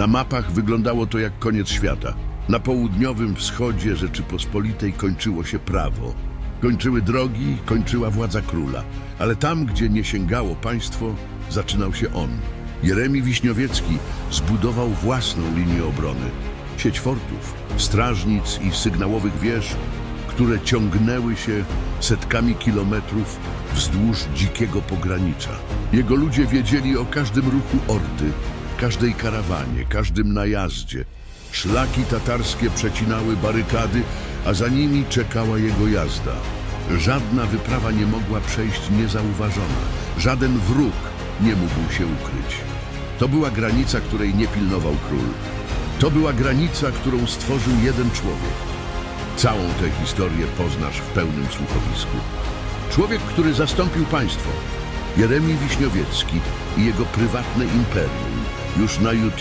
Na mapach wyglądało to jak koniec świata. Na południowym wschodzie Rzeczypospolitej kończyło się prawo. Kończyły drogi, kończyła władza króla. Ale tam, gdzie nie sięgało państwo, zaczynał się on. Jeremi Wiśniowiecki zbudował własną linię obrony. Sieć fortów, strażnic i sygnałowych wież, które ciągnęły się setkami kilometrów wzdłuż dzikiego pogranicza. Jego ludzie wiedzieli o każdym ruchu ordy, każdej karawanie, każdym najazdzie. Szlaki tatarskie przecinały barykady, a za nimi czekała jego jazda. Żadna wyprawa nie mogła przejść niezauważona. Żaden wróg nie mógł się ukryć. To była granica, której nie pilnował król. To była granica, którą stworzył jeden człowiek. Całą tę historię poznasz w pełnym słuchowisku. Człowiek, który zastąpił państwo. Jeremi Wiśniowiecki i jego prywatne imperium. Już na YouTube.